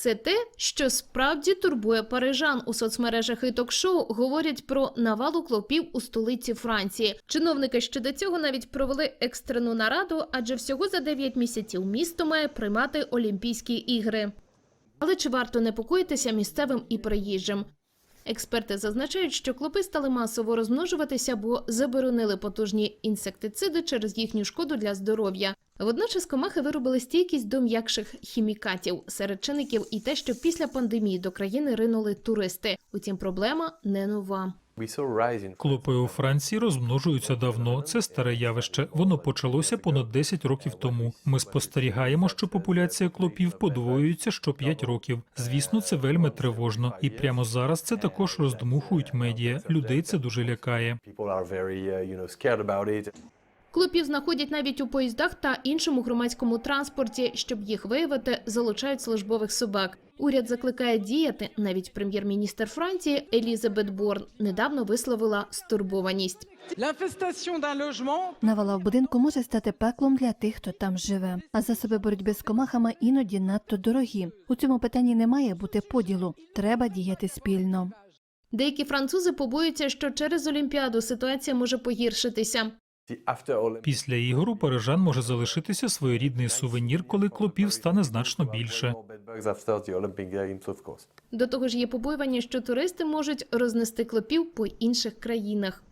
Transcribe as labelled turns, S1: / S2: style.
S1: Це те, що справді турбує парижан у соцмережах і ток-шоу говорять про навалу клопів у столиці Франції. Чиновники ще до цього навіть провели екстрену нараду, адже всього за 9 місяців місто має приймати Олімпійські ігри. Але чи варто непокоїтися місцевим і приїжджим? Експерти зазначають, що клопи стали масово розмножуватися, бо заборонили потужні інсектициди через їхню шкоду для здоров'я. Водночас комахи виробили стійкість до м'якших хімікатів серед чинників і те, що після пандемії до країни ринули туристи. Утім, проблема не нова.
S2: Клопи у Франції розмножуються давно. Це старе явище. Воно почалося понад 10 років тому. Ми спостерігаємо, що популяція клопів подвоюється що 5 років. Звісно, це вельми тривожно, і прямо зараз це також роздмухують медіа. Людей це дуже лякає.
S3: Uh.
S1: Клопів знаходять навіть у поїздах та іншому громадському транспорті. Щоб їх виявити, залучають службових собак. Уряд закликає діяти. Навіть прем'єр-міністр Франції Елізабет Борн недавно висловила стурбованість.
S4: Навала в будинку може стати пеклом для тих, хто там живе. А засоби боротьби з комахами іноді надто дорогі. У цьому питанні не має бути поділу. Треба діяти спільно.
S1: Деякі французи побоюються, що через Олімпіаду ситуація може погіршитися.
S2: Після ігор у парижан може залишитися своєрідний сувенір, коли клопів стане значно більше.
S3: Bedbugs after the Olympic Games.
S1: До того ж, є побоювання, що туристи можуть рознести клопів по інших країнах.